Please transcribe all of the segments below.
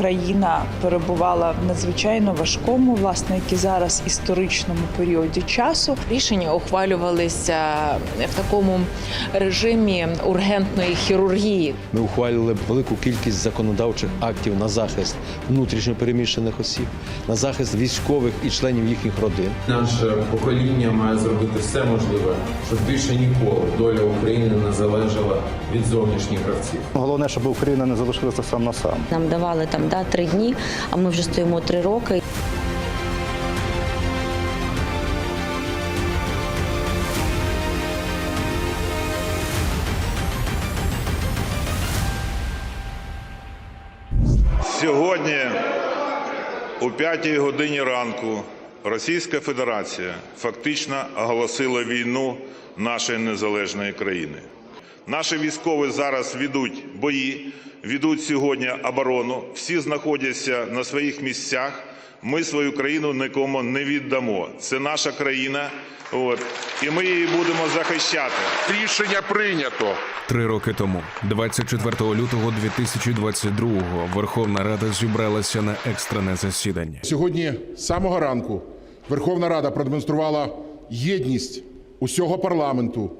країна перебувала в надзвичайно важкому, власне, як і зараз історичному періоді часу. Рішення ухвалювалися в такому режимі ургентної хірургії. Ми ухвалювали велику кількість законодавчих актів на захист внутрішньопереміщених осіб, на захист військових і членів їхніх родин. Наше покоління має зробити все можливе, щоб більше ніколи доля України не залежала від зовнішніх гравців. Головне, щоб Україна не залишилася сам на сам. Нам давали там да, три дні, а ми вже стоїмо три роки. Сьогодні о 5 годині ранку Російська Федерація фактично оголосила війну нашої незалежної країни. Наші військові зараз ведуть бої, ведуть сьогодні оборону. Всі знаходяться на своїх місцях. Ми свою країну нікому не віддамо. Це наша країна, от, і ми її будемо захищати. Рішення прийнято. Три роки тому, 24 лютого 2022-го, Верховна Рада зібралася на екстрене засідання. Сьогодні з самого ранку Верховна Рада продемонструвала єдність усього парламенту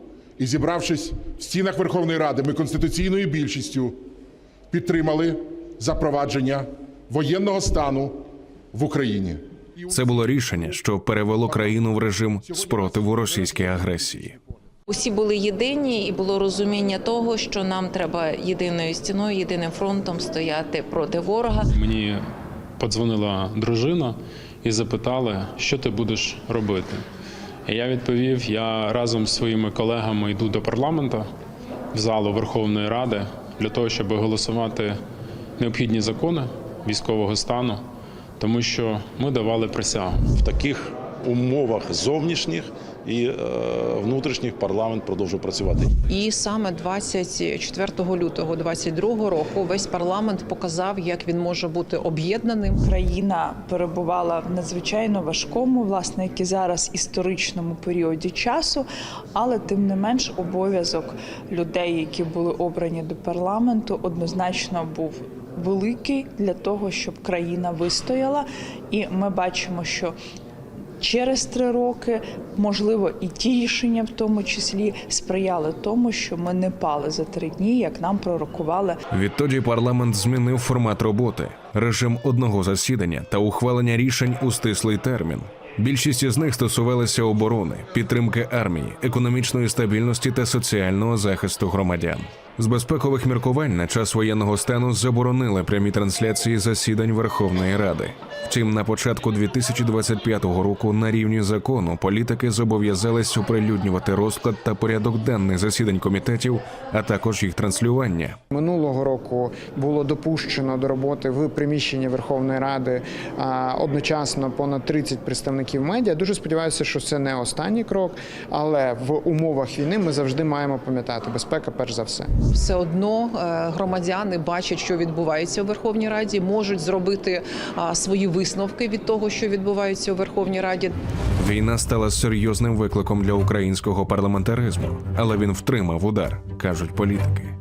і, зібравшись в стінах Верховної Ради, ми конституційною більшістю підтримали запровадження воєнного стану в Україні. Це було рішення, що перевело країну в режим спротиву російській агресії. Усі були єдині, і було розуміння того, що нам треба єдиною стіною, єдиним фронтом стояти проти ворога. Мені подзвонила дружина і запитала, що ти будеш робити. Я відповів: я разом з своїми колегами йду до парламенту в залу Верховної Ради для того, щоб голосувати необхідні закони військового стану, тому що ми давали присягу. в таких умовах зовнішніх і е, внутрішніх парламент продовжує працювати. І саме 24 лютого 2022 року весь парламент показав, як він може бути об'єднаним. Країна перебувала в надзвичайно важкому, власне, як і зараз історичному періоді часу, але тим не менш обов'язок людей, які були обрані до парламенту, однозначно був. Великий для того, щоб країна вистояла, і ми бачимо, що через три роки, можливо, і ті рішення, в тому числі, сприяли тому, що ми не пали за три дні, як нам пророкували Відтоді парламент змінив формат роботи, режим одного засідання та ухвалення рішень у стислий термін. Більшість із них стосувалися оборони, підтримки армії, економічної стабільності та соціального захисту громадян. З безпекових міркувань на час воєнного стану заборонили прямі трансляції засідань Верховної Ради. Втім, на початку 2025 року на рівні закону політики зобов'язались оприлюднювати розклад та порядок денний засідань комітетів, а також їх транслювання. Минулого року було допущено до роботи в приміщенні Верховної Ради одночасно понад 30 представників медіа. Дуже сподіваюся, що це не останній крок, але в умовах війни ми завжди маємо пам'ятати безпека перш за все. Все одно е, громадяни бачать, що відбувається у Верховній Раді, можуть зробити свої висновки від того, що відбувається у Верховній Раді. Війна стала серйозним викликом для українського парламентаризму, але він втримав удар, кажуть політики.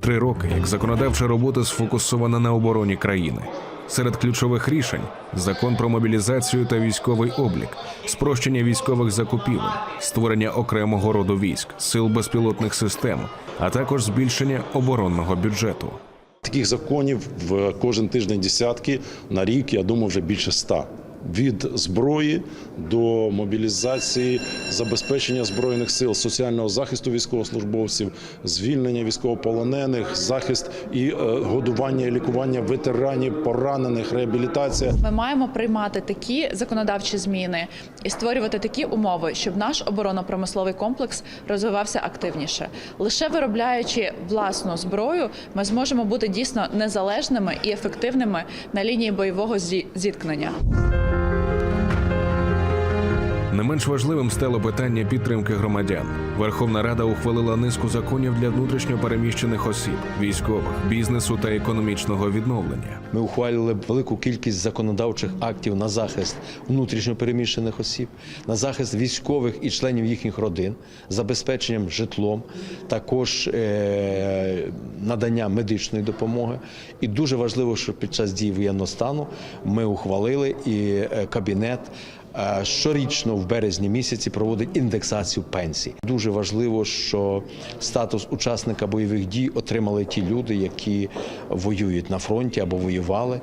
Три роки, як законодавча робота сфокусована на обороні країни. Серед ключових рішень закон про мобілізацію та військовий облік, спрощення військових закупівель, створення окремого роду військ, сил безпілотних систем, а також збільшення оборонного бюджету. Таких законів в кожен тиждень десятки на рік, я думаю, вже більше ста. Від зброї до мобілізації, забезпечення збройних сил, соціального захисту військовослужбовців, звільнення військовополонених, захист і е, годування і лікування ветеранів, поранених, реабілітація. Ми маємо приймати такі законодавчі зміни і створювати такі умови, щоб наш оборонно-промисловий комплекс розвивався активніше. Лише виробляючи власну зброю, ми зможемо бути дійсно незалежними і ефективними на лінії бойового зі- зіткнення. Не менш важливим стало питання підтримки громадян. Верховна Рада ухвалила низку законів для внутрішньо переміщених осіб, військових, бізнесу та економічного відновлення. Ми ухвалили велику кількість законодавчих актів на захист внутрішньо переміщених осіб, на захист військових і членів їхніх родин, забезпеченням житлом, також е- надання медичної допомоги. І дуже важливо, що під час дії воєнного стану ми ухвалили і е, кабінет. Е, Щорічно в березні місяці проводить індексацію пенсій. Дуже важливо, що статус учасника бойових дій отримали ті люди, які воюють на фронті або воювали.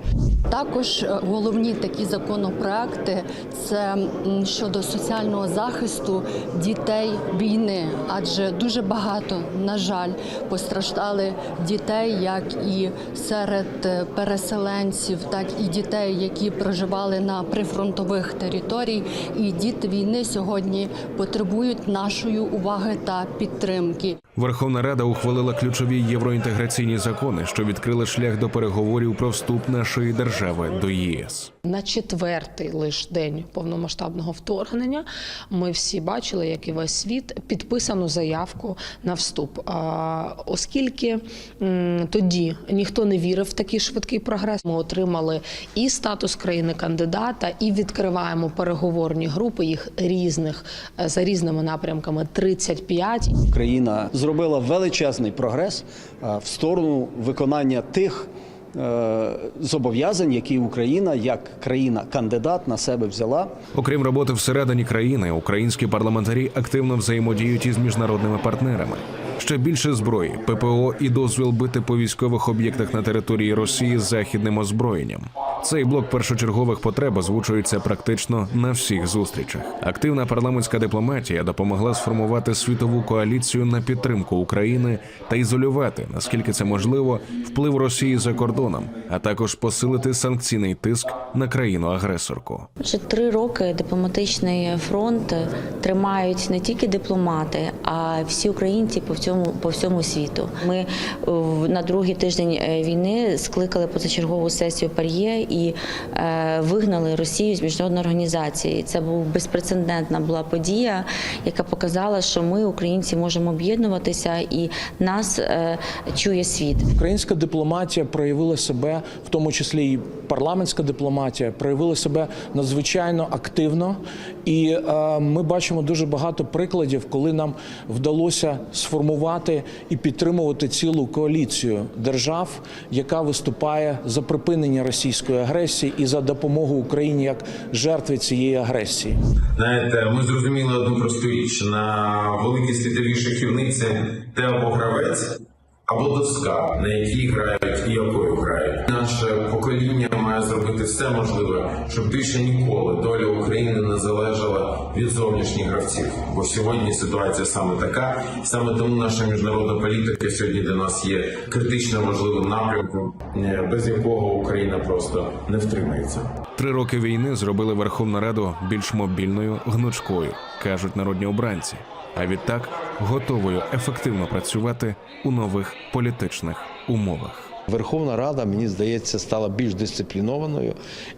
Також е, головні такі законопроекти це щодо соціального захисту дітей війни, адже дуже багато, на жаль, постраждали дітей, як і серед е, переселенців, так і дітей, які проживали на прифронтових територій. І діти війни сьогодні потребують нашої уваги та підтримки. Верховна Рада ухвалила ключові євроінтеграційні закони, що відкрили шлях до переговорів про вступ нашої держави до ЄС. На четвертий лиш день повномасштабного вторгнення ми всі бачили, як і весь світ, підписану заявку на вступ. А, Оскільки тоді ніхто не вірив в такий швидкий прогрес, ми отримали і статус країни-кандидата, і відкриваємо переговорні групи їх різних е, за різними напрямками 35. Україна зробила величезний прогрес е, в сторону виконання тих е, зобов'язань, які Україна як країна-кандидат на себе взяла. Окрім роботи всередині країни, українські парламентарі активно взаємодіють із міжнародними партнерами. Ще більше зброї, ППО і дозвіл бити по військових об'єктах на території Росії з західним озброєнням. Цей блок першочергових потреб озвучується практично на всіх зустрічах. Активна парламентська дипломатія допомогла сформувати світову коаліцію на підтримку України та ізолювати, наскільки це можливо, вплив Росії за кордоном, а також посилити санкційний тиск на країну-агресорку. Вже три роки дипломатичний фронт тримають не тільки дипломати, а всі українці по всьому по всьому світу. Ми е, на другий тиждень е, війни скликали позачергову сесію Пар'є і е, вигнали Росію з міжнародної організації. Це був безпрецедентна була подія, яка показала, що ми, українці, можемо об'єднуватися, і нас е, чує світ. Українська дипломатія проявила себе, в тому числі і парламентська дипломатія, проявила себе надзвичайно активно, і е, ми бачимо дуже багато прикладів, коли нам вдалося сформувати і підтримувати цілу коаліцію держав, яка виступає за припинення російської і за допомогу Україні як жертві цієї агресії. Знаєте, ми зрозуміли одну просту річ: на великій світовій шахівниці гравець, або доска, на якій грають і якою грають. Наше покоління має зробити все можливе, щоб більше ніколи доля України не залежала від зовнішніх гравців. Бо сьогодні ситуація саме така, саме тому наша міжнародна політика сьогодні для нас є критично важливим напрямком, е, без якого Україна просто не втримається. Три роки війни зробили Верховну Раду більш мобільною, гнучкою, кажуть народні обранці. А відтак готовою ефективно працювати у нових політичних умовах. Верховна Рада, мені здається, стала більш дисциплінованою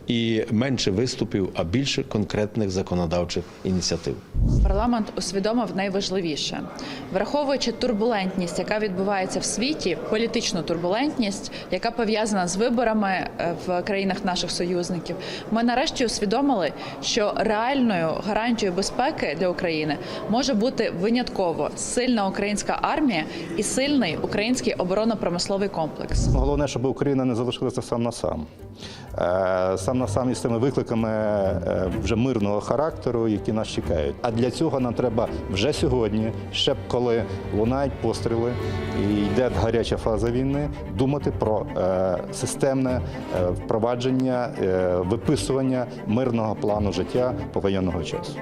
і менше виступів, а більше конкретних законодавчих ініціатив. Парламент усвідомив найважливіше, враховуючи турбулентність, яка відбувається в світі, політичну турбулентність, яка пов'язана з виборами е, в країнах наших союзників. Ми нарешті усвідомили, що реальною гарантією безпеки для України може бути винятково сильна українська армія і сильний український оборонно-промисловий комплекс. Головне, щоб Україна не залишилася сам на сам. Е, Сам на сам із тими викликами е, вже мирного характеру, які нас чекають. А для цього нам треба вже сьогодні, ще коли лунають постріли і йде гаряча фаза війни, думати про е, системне впровадження, виписування мирного плану життя повоєнного часу.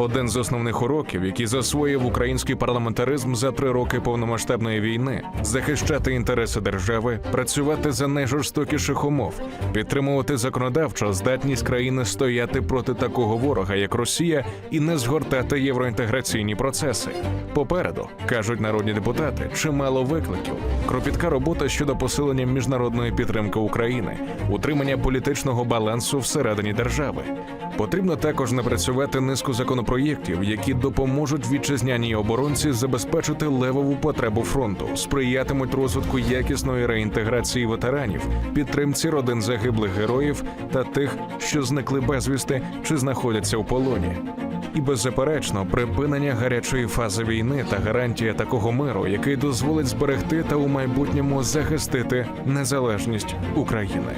Один з основних уроків, який засвоїв український парламентаризм за три роки повномасштабної війни, захищати інтереси держави, працювати за найжорстокіших умов, підтримувати законодавчо здатність країни стояти проти такого ворога, як Росія, і не згортати євроінтеграційні процеси. Попереду кажуть народні депутати, чимало викликів. Кропітка робота щодо посилення міжнародної підтримки України, утримання політичного балансу всередині держави, Потрібно також напрацювати низку законопроєктів, які допоможуть вітчизняній оборонці забезпечити левову потребу фронту, сприятимуть розвитку якісної реінтеграції ветеранів, підтримці родин загиблих героїв та тих, що зникли безвісти чи знаходяться у полоні. І беззаперечно припинення гарячої фази війни та гарантія такого миру, який дозволить зберегти та у майбутньому захистити незалежність України.